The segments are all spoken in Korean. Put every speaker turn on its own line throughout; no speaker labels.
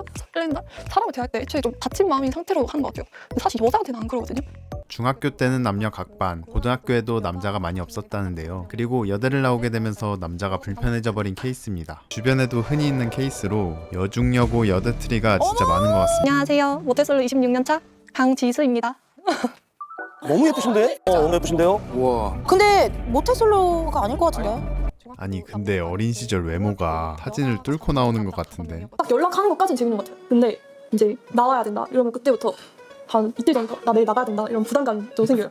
설레다? 설렌다? 사람을 대할 때 애초에 좀 다친 마음인 상태로 하는 것 같아요. 근데 사실 여자한테는 안 그러거든요.
중학교 때는 남녀 각반, 고등학교에도 남자가 많이 없었다는데요. 그리고 여대를 나오게 되면서 남자가 불편해져 버린 케이스입니다. 주변에도 흔히 있는 케이스로 여중여고 여대트리가 진짜 많은 것 같습니다.
안녕하세요. 모태솔로 26년 차 강지수입니다.
너무 예쁘신데? 어, 너무 예쁘신데요?
우와.
근데 모태솔로가 아닐 것 같은데?
아니 근데 어린 시절 외모가 사진을 뚫고 나오는 것 같은데
딱 연락하는 것까지는 재밌는 것 같아요. 근데 이제 나와야 된다 이러면 그때부터 한 이틀 전부터 나 내일 나가야 된다 이런 부담감이 좀 생겨요.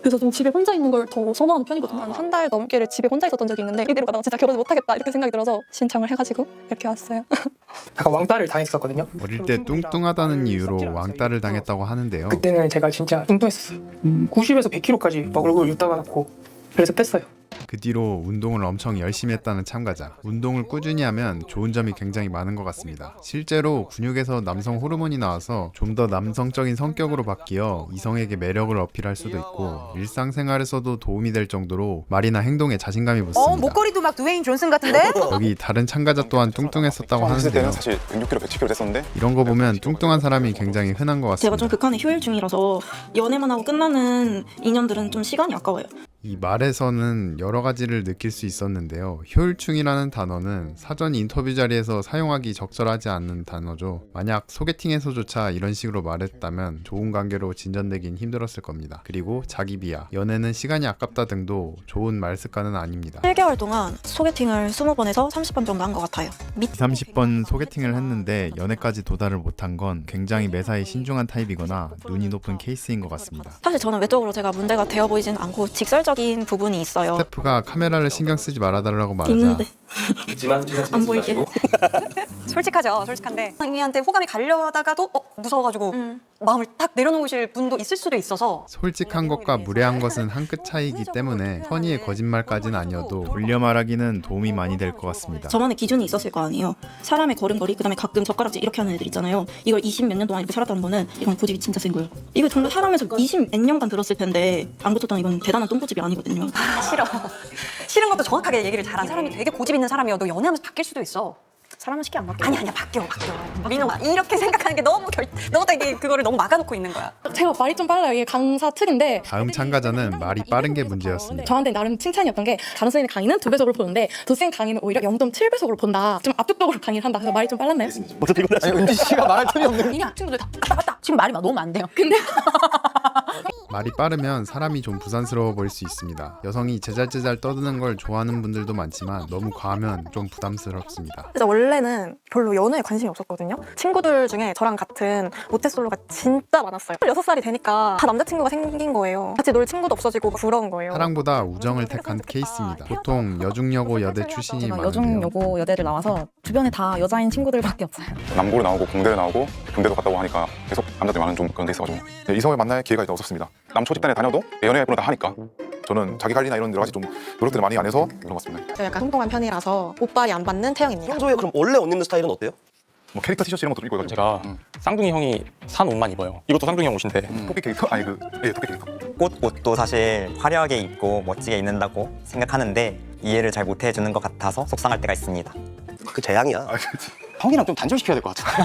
그래서 좀 집에 혼자 있는 걸 더 선호하는 편이거든요. 한달 넘게를 집에 혼자 있었던 적이 있는데 이대로 가다가 진짜 결혼을 못하겠다 이렇게 생각이 들어서 신청을 해가지고 이렇게 왔어요.
약간 왕따를 당했었거든요.
어릴 때 뚱뚱하다는 이유로 왕따를 당했다고 하는데요.
그때는 제가 진짜 뚱뚱했었어요. 음, 90에서 100kg까지 막 얼굴 육다가 났고 그래서 뺐어요.
그 뒤로 운동을 엄청 열심히 했다는 참가자. 운동을 꾸준히 하면 좋은 점이 굉장히 많은 것 같습니다. 실제로 근육에서 남성 호르몬이 나와서 좀 더 남성적인 성격으로 바뀌어 이성에게 매력을 어필할 수도 있고 일상생활에서도 도움이 될 정도로 말이나 행동에 자신감이
어
붙습니다.
목걸이도 막 드웨인 존슨 같은데?
여기 다른 참가자 또한 뚱뚱했었다고
때는
하는데요.
사실 106kg, 110kg 됐었는데
이런 거 보면 뚱뚱한 사람이 굉장히 흔한 것
제가
같습니다.
좀 극한의 효율 중이라서 연애만 하고 끝나는 인연들은 좀 시간이 아까워요.
이 말에서는 여러 가지를 느낄 수 있었는데요. 효율충이라는 단어는 사전 인터뷰 자리에서 사용하기 적절하지 않는 단어죠. 만약 소개팅에서조차 이런 식으로 말했다면 좋은 관계로 진전되긴 힘들었을 겁니다. 그리고 자기 비하, 연애는 시간이 아깝다 등도 좋은 말 습관은 아닙니다.
7개월 동안 소개팅을 20번에서 30번 정도 한 것 같아요. 밑
2, 30번 소개팅을 했는데 연애까지 도달을 못한 건 굉장히 매사에 신중한 타입이거나 눈이 높은 케이스인 것 같습니다.
사실 저는 외적으로 제가 문제가 되어 보이진 않고 직설적 인 부분이 있어요.
스태프가 카메라를 신경 쓰지 말아달라고 말하자
있는데
있지만
안 보이게.
솔직하죠 솔직한데 상미한테 호감이 가려다가도 어, 무서워가지고
음.
마음을 딱 내려놓으실 분도 있을 수도 있어서
솔직한 것과 무례한 것은 한 끗 차이기 때문에 선의의 거짓말까지는 아니어도 돌려 말하기는 도움이 많이 될 것 같습니다.
저만의 기준이 있었을 거 아니에요. 사람의 걸음걸이, 그다음에 가끔 젓가락질 이렇게 하는 애들 있잖아요. 이걸 20 몇 년 동안 이렇게 살았다는 거는 이건 고집이 진짜 센 거예요. 이거 정말 사람에서 20 몇 년간 들었을 텐데 안 고쳤다는 이건 대단한 똥고집이 아니거든요.
싫어 싫은 것도 정확하게 얘기를 잘하는 사람이 되게 고집 있는 사람이어도 연애하면서 바뀔 수도 있어
사람은 쉽게 안 바뀌어요.
아니 아니야 바뀌어 바뀌어 민호가 이렇게 생각하는 게 너무 결 너무 다 이게 그거를 너무 막아놓고 있는 거야
제가 말이 좀 빨라요. 이게 강사 특인데
다음 참가자는 말이 빠른 게 문제였습니다.
저한테 나름 칭찬이었던 게 다른 선생님 강의는 두 배속으로 보는데 도생 강의는 오히려 0.7배속으로 본다. 좀 압도적으로 강의를 한다. 그래서 말이 좀 빨랐나요?
벌써 피곤하시네.
은지 씨가 말할 틈이 없네.
그냥 친구들 다
지금 말이 너무 안 돼요
말이 빠르면 사람이 좀 부산스러워 보일 수 있습니다. 여성이 제잘제잘 떠드는 걸 좋아하는 분들도 많지만 너무 과하면 좀 부담스럽습니다.
진짜 원래는 별로 연애에 관심이 없었거든요. 친구들 중에 저랑 같은 모태솔로가 진짜 많았어요. 6살이 되니까 다 남자친구가 생긴 거예요. 같이 놀 친구도 없어지고 부러운 거예요.
사랑보다 우정을 택한 케이스입니다. 보통 여중여고 여대 출신이 많은데요.
여중여고 여대를 나와서 주변에 다 여자인 친구들밖에 없어요.
남고를 나오고 공대를 나오고 군대도 갔다 오고 하니까 계속 남자들이 많은 좀 그런 데 있어가지고 네, 이성을 만날 기회가 일단 없었습니다. 남초 집단에 다녀도 연애분을 다 하니까 저는 자기 관리나 이런 여러 가지 좀 노력들을 많이 안 해서 그런 것 같습니다.
제가 약간 통통한 편이라서 옷빨이 안 받는 태영입니다.
평소에 그럼 원래 옷 입는 스타일은 어때요?
뭐 캐릭터 티셔츠 이런 것도 좀 입고 해가지고
제가
음.
쌍둥이 형이 산 옷만 입어요. 이것도 쌍둥이 형 옷인데
토끼 캐릭터? 아니 그 예, 토끼 캐릭터.
꽃 옷도 사실 화려하게 입고 멋지게 입는다고 생각하는데 이해를 잘 못해주는 것 같아서 속상할 때가 있습니다.
그 재앙이야.
아.
형이랑 좀 단절시켜야 될 것 같아.